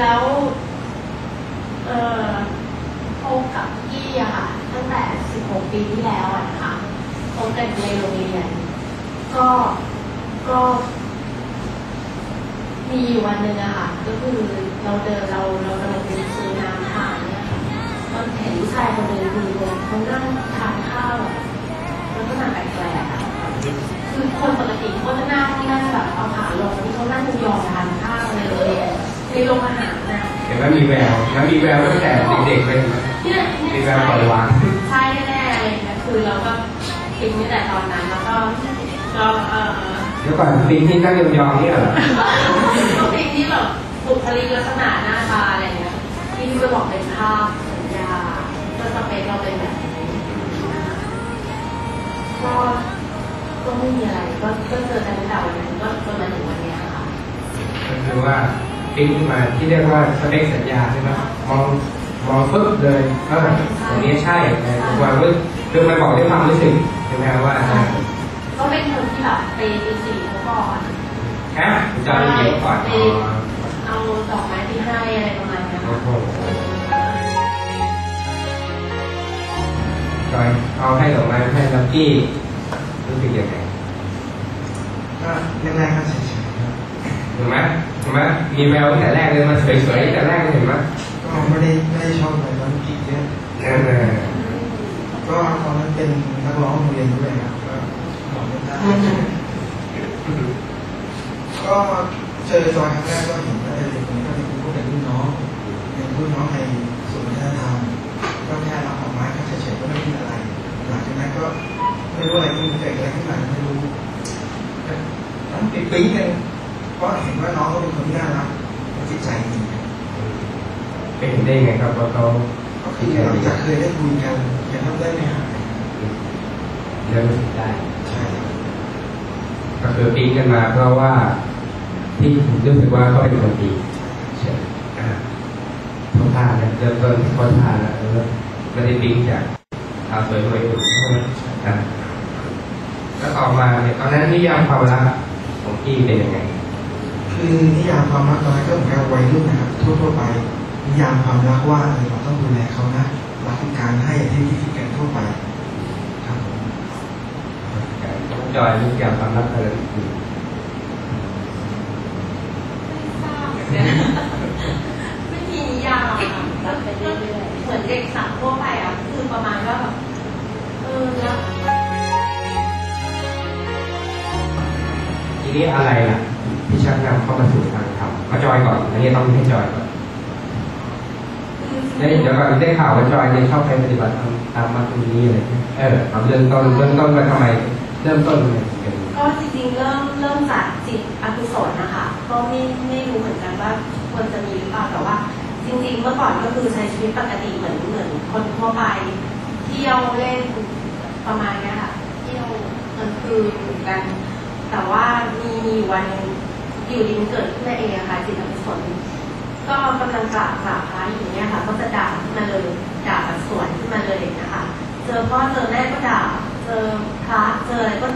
แล้วเออพบกับพี่อะค่ะ ตั้งแต่ 16 ปีที่แล้วอะนะคะพบกันในโรงเรียน ก็ก็ มีอยู่วันหนึ่งอะค่ะ ก็คือเราเดินเราเรากำลังไปซื้อน้ำทานเนี่ยค่ะก็เห็นผู้ชายคนหนึ่งคือเขานั่งทานข้าวอะแล้วก็นั่งแปลกๆอะคือคนปกติเขาจะนั่งนั่งแบบเอาขาลงที่เขานั่งยองท โรงอาหารนะเห็นว่ามีแววแล้วมีแววตั้งแต่เด็กๆเลยเนี่ยมีเนี่ยแววปล่อยวางใช่แน่ๆเลยนะคือเราก็ทิ้งตั้งแต่ตอนนั้นแล้วก็ก็เออเดี๋ยวก่อนปีที่นั่งยองๆเนี่ยเหรอก็ทิ้งที่แบบบุคลิกลักษณะหน้าตาอะไรเงี้ยที่ที่จะบอกเป็นภาพสัญญาก็สเปคเราเป็นแบบนี้ก็ก็ไม่มีอะไรก็ก็เจอกันตั้งแต่วันนั้นก็จนมาถึงวันเนี้ยค่ะก็คือว่า ปิ๊งขึ้นมาที่เรียกว่าสเปคสัญญาใช่ไหมมองมองปึ๊บเลยเอออันนี้ใช่แต่ความรู้คือมันบอกด้วยความรู้สึกใช่ไหมว่าก็เป็นคนที่แบบไปตีสี่เขาก่อนแค่จะเกี่ยวก่อนอ๋อเอาดอกไม้ที่ให้อะไรประมาณเนี้ยโอ้ค่ะโหจอยเอาให้ดอกไม้ให้ลักกี้รู้สึกยังไงก็แรกๆก็เฉยๆครับ เห็นไหมเห็นไหมมีแววตั้งแต่แรกเลยมันสวยๆตั้งแต่แรกเลยเห็นไหมก็ไม่ได้ไม่ได้ชอบอะไรตอนกีเยอะนั่นแหละก็ตอนนั้นเป็นนักร้องโรงเรียนด้วยครับก็บอกไม่ได้ก็เจอจอยครั้งแรกก็เห็นว่าเออเด็กคนนี้ก็เป็นผู้เป็นรุ่นน้องเป็นรุ่นน้องในส่วนวัฒนธรรมก็แค่รับดอกไม้ก็เฉยๆก็ไม่ได้มีอะไรหลังจากนั้นก็ไม่รู้อะไรขึ้นเกิดอะไรขึ้นมาไม่รู้นั้นปิ๊งปิ๊งกันเว่าเขาก็คือหลังจากเคยได้คุยกันยังต้องได้ไม่หายเริ่มรู้สึกได้ใช่ครับก็คือปิ๊งกันมาเพราะว่าที่ผมรู้สึกว่าเขาเป็นคนดีใช่อ่าเขาท่าเนี่ยเริ่มต้นที่เขาท่าแล้วแล้วไม่ได้ปิ๊งจากสาวสวยรวยอื่นใช่ไหมอ่าแล้วต่อมาเนี่ยตอนนั้นนิยามความรักของพี่เป็นยังไง คือนิยามความรักตอนนั้นก็เหมือนกับวัยรุ่นนะครับทั่วๆไป นิยามความรักว่าเออเราต้องดูแลเขานะรักคือการให้ที่ที่กันทั่วไปครับผมจอยนิยามความรักอะไรอยู่ไม่มีนิยามอะก็ไปเรื่อยๆเหมือนเด็กสาวทั่วไปอะคือประมาณว่าแบบเออแล้วทีนี้อะไรล่ะที่ชักนำเข้ามาสู่ทางธรรมมาจอยก่อนอันนี้ต้องให้จอยก่อน ได้เดี๋ยวก่อนได้ข่าวว่าจอยเนี่ยชอบไปปฏิบัติธรรมตามมาตรงนี้เลยเออเอาเริ่มต้นเริ่มต้นมาทำไม เริ่มต้นก็จริงๆเริ่มเริ่มจากจิตอกุศลนะคะก็ไม่ไม่รู้เหมือนกันว่าควรจะมีหรือเปล่าแต่ว่า จริง ๆ เมื่อก่อนก็คือใช้ชีวิตปกติเหมือนเหมือนคนทั่วไปเที่ยวเล่นประมาณนี้ค่ะเที่ยวกลางคืนกัน แต่ว่ามีมีวันอยู่ดีมันเกิดขึ้นมาเองอค่ะจิตอกุศล ก็กำลังกราบกราบพระอยู่เนี่ยค่ะ ก็จะด่าขึ้นมาเลยด่าแบบสวนขึ้นมาเลยนะคะ เจอพ่อเจอแม่ก็ด่า เจอพระเจออะไรก็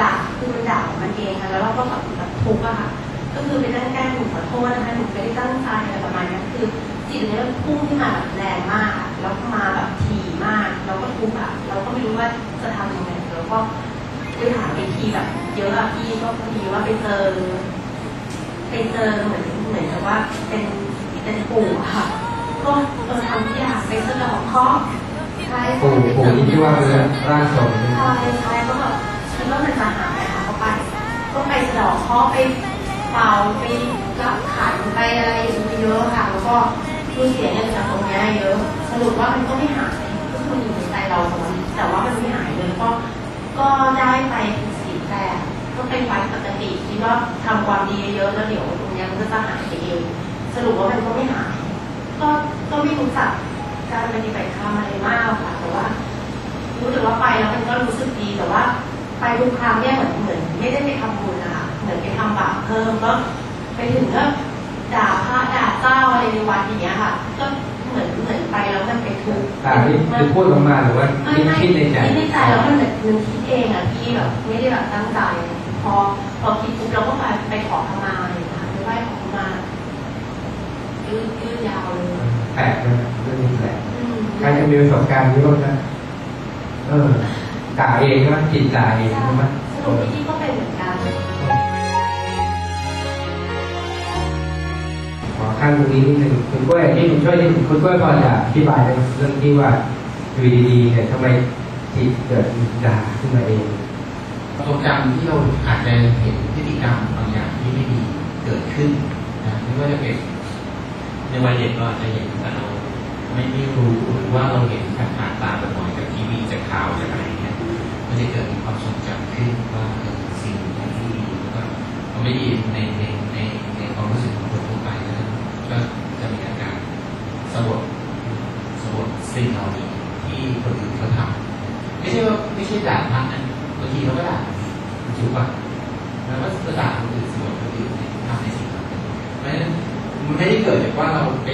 ด่าคือมันด่าของมันเองค่ะแล้วเราก็แบบแบบทุกข์อะค่ะ ก็คือไปนั่งแก้หนูขอโทษนะคะหนูไม่ได้ตั้งใจอะไรประมาณนี้คือจิตเนี้ยพุ่งขึ้นมาแบบแรงมากแล้วก็มาแบบถี่มากเราก็ทุกข์อะเราก็ไม่รู้ว่าจะทำยังไงแล้วก็ไปหาไปทีแบบเยอะอะพี่ก็พอดีว่าไปเจอไปเจอเหมือนเหมือนกับว่าเป็น เป็นปู่อะค่ะ ก็เออทำทุกอย่างไปสะเดอกเคราะห์ใช่ปู่ปู่ที่ที่ว่าเป็นร่างทรงใช่ไหมใช่ใช่ก็แบบคิดว่ามันจะหายอะค่ะก็ไป ก็ไปสะเดอกเคราะห์ไปเป่าไปรับขันไปอะไรเยอะค่ะ แล้วก็คือเสียเงินจากตรงเนี้ยเยอะสรุปว่ามันก็ไม่หายก็คือมันอยู่ในใจเราแต่ว่าแต่ว่ามันไม่หายเลยก็ก็ได้ไปสีแปดก็เป็นวันปกติคิดว่าทำความดีเยอะแล้วเดี๋ยวตรงเนี้ยมันก็จะหายไปเอง สรุปว่ามันก็ไม่หายก็ก็ไม่รู้จักการปฏิบัติธรรมอะไรมากหรอกค่ะแต่ว่า รู้สึกว่าไปแล้วมันก็รู้สึกดีแต่ว่า ไปทุกครั้งเนี่ยเหมือนเหมือนไม่ได้ไปทำบุญนะคะเหมือนไปทำบาปเพิ่มก็ไปถึงก็ด่าพระด่าเจ้าอะไรในวัดอย่างเงี้ยค่ะ ก็เหมือนเหมือนไปแล้วมันเป็นทุกข์ตาที่คือพูดออกมาหรือว่าไม่คิดไม่คิดในใจคิดในใจแล้วมันแบบมันคิดเองอะพี่แบบไม่ได้แบบตั้งใจพอพอคิดปุ๊บเราก็ไปไปขอขมาอะไรอย่างเงี้ยไปไหว้ขอขมา คือ แปลกนะเรื่องนี้แปลกอืมใครจะมีประสบการณ์นี้บ้างนะเออด่าเองนะจิตด่าเองใช่ใช่ไหมสรุปพี่ก็เป็นเหมือนกันขอขั้นตรงนี้นิดนึงคุณกล้วยที่คุณช่วยที่คุณกล้วยพอจะอธิบายได้ไหมเรื่องที่ว่าอยู่ดีๆเนี่ยทำไมจิตเกิดด่าขึ้นมาเองประสบการณ์ที่เราอาจจะเห็นพฤติกรรมบางอย่างที่ไม่ดีเกิดขึ้นนะไม่ว่าจะเป็นใน วัยเด็กเราอาจจะเห็นแต่เราไม่ไม่รู้ว่าเราเห็นผ่านผ่านตาบ่อยๆจากทีวีจากข่าวจากอะไรเนี่ยมันจะเกิดความทรงจำขึ้นว่าสิ่งที่ดีแล้วก็มันไม่ดีในในในในความรู้สึกของคนทั่วไปแล้วก็จะมีอาการสลดสลดสิ่งเหล่านี้ที่คนอื่นเขาทำไม่ใช่ว่าไม่ใช่ด่าพระนะบางทีเราก็ด่าถูกป่ะแล้วก็ด่าคนอื่นส่วนคนอื่นทำในสิ่งนั้นเพราะฉะนั้น มันไม่ได้เกิดจากว่าเราไป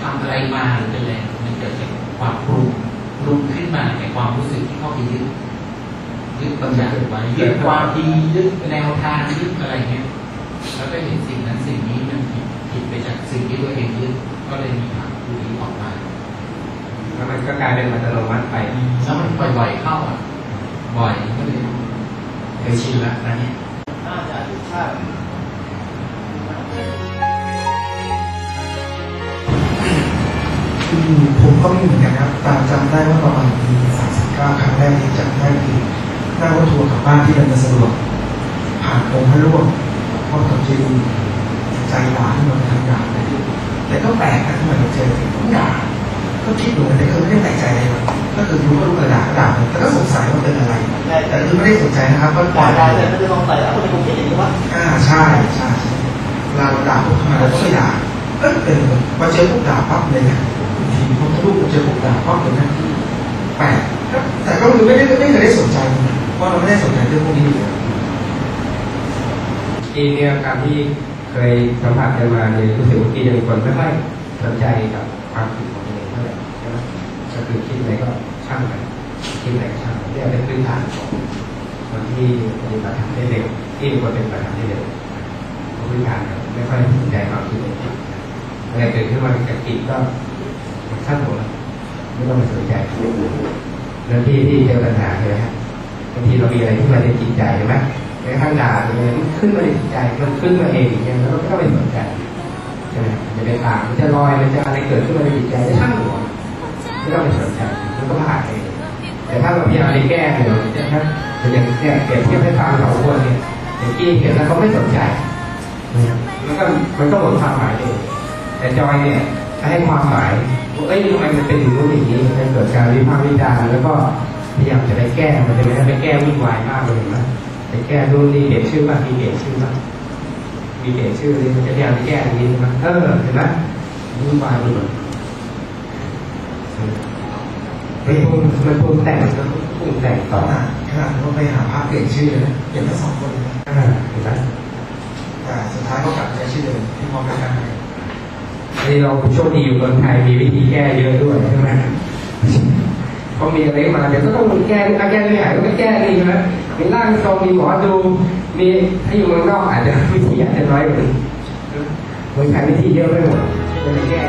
ทำอะไรมาหรือเป็นอะไรมันเกิดจากความปรุงปรุงขึ้นมาในความรู้สึกที่เข้าไปยึดยึดบางอย่างไว้ยึดความดียึดแนวทางยึดอะไรเงี้ยแล้วก็เห็นสิ่งนั้นสิ่งนี้มันผิดผิดไปจากสิ่งที่ตัวเองยึดก็เลยมีทางผู้นี้ออกมาแล้วมันก็กลายเป็นอัตโนมัติไปแล้วมันบ่อยๆเข้าอะบ่อยก็เลยเคยชินแล้วนะเนี่ยน่าจะทุกชาติ ผมก็ไม่เหมือนกันครับตามจำได้ว่าประมาณปี39ครั้งแรกที่จำได้คือนั่งรถทัวร์กลับบ้านที่เดินสะดวกผ่านองค์พระร่วงพ่อกับเจดีย์ใจหวานเหมือนทางด่าเลยแต่ก็แปลกนะที่มันเจอต้องด่าก็คิดดูแต่คือไม่ได้แปลกใจอะไรหรอกก็คือรู้ก็รู้กระดาษก็ด่าเลยแต่ก็สงสัยว่าเป็นอะไร แต่คือไม่ได้สนใจนะครับก็ปล่ด่าอยได้แต่ไม่ได้ลองใส่แล้วทำไมผมคิดอย่างนี้วะอ่าใช่ใช่ใช่เวลาเราด่าพวกทำไมเราก็ไม่ด่าเออเป็นมาเจอพวกด่าปั๊บเลยนะ ทีพวกลูกมเจอพวกด่าปั๊บเลยนแปลกแต่ก็คือไม่ได้ไม่เคยได้สนใจเพราะเราไม่ได้สนใจเรื่องพวกนี้อยู่แล้วที่เนี่ยการที่เคยสัมผัสกันมาเนี่ยรู้สึกว่ากีจะเป็นคนไม่ค่อยสนใจกับความคิดของตัวเองเท่าไหร่ใช่ไหมก็คือคิดอะไรก็ช่างไปคิดอะไรก็ช่างเนี่ยเป็นพื้นฐานของคนที่ปฏิบัติธรรมได้เร็วที่เป็นคนเป็นปฏิบัติธรรมได้เร็วพื้นฐานเนี่ยไม่ค่อยสนใจความคิดเลยอะไรเกิดขึ้นมากับจิตก็ ช่างหัวไม่ต้องไปสนใจแล้วที่ที่เจอปัญหาเลยฮะบางทีเรามีอะไรที่มาในจิตใจใช่ไหมในข้างด่าเนี่ยมันขึ้นมาในจิตใจมันขึ้นมาเองอย่างเงี้ยแล้วเราก็ไม่สนใจใช่ไหมมันจะไปตามมันจะลอยมันจะอะไรเกิดขึ้นมาในจิตใจจะช่างหัวไม่ต้องไปสนใจมันก็ผ่านเองแต่ถ้าเราพยายามไปแก้เนี่ยมันจะนะมันยังเนี่ยเปรียบเทียบให้ฟังสองคนเนี่ยอย่างที่เห็นแล้วเขาไม่สนใจมันก็มันก็หมดความหมายเองแต่จอยเนี่ย ให้ความหมายว่าเอ้ยทำไมมันเป็นอย่างนู้นอย่างนี้มันเกิดการวิพากษ์วิจารณ์แล้วก็พยายามจะไปแก้มันจะไม่ได้ไปแก้วุ่นวายมากเลยเห็นไหมไปแก้ดูนนี่เปลี่ยนชื่อบ้างมีเปลี่ยนชื่อบ้างมีเปลี่ยนชื่อนี่มันจะพยายามไปแก้ตรงนี้ใช่ไหมเออเห็นไหมวุ่นวายไปหมดมันปรุงมันปรุงแต่งมันก็ปรุงแต่งต่อขนาดขนาดเราไปหาพระเปลี่ยนชื่อเลยนะเปลี่ยนทั้งสองคนเลยนะอ่าเห็นไหมแต่สุดท้ายก็กลับใจชื่อเดิมที่พร้อมกัน นี่เราโชคดีอยู่เมืองไทยมีวิธีแก้เยอะด้วยใช่ไหมพอมีอะไรมาเดี๋ยวก็ต้องแก้ถ้าแก้ไม่หายก็ไม่แก้นี่ใช่ไหมมีร่างทรงมีหมอดูมีถ้าอยู่เมืองนอกอาจจะวิธีอาจจะน้อยกว่าเมืองไทยวิธีเยอะไม่หมดจะไปแก้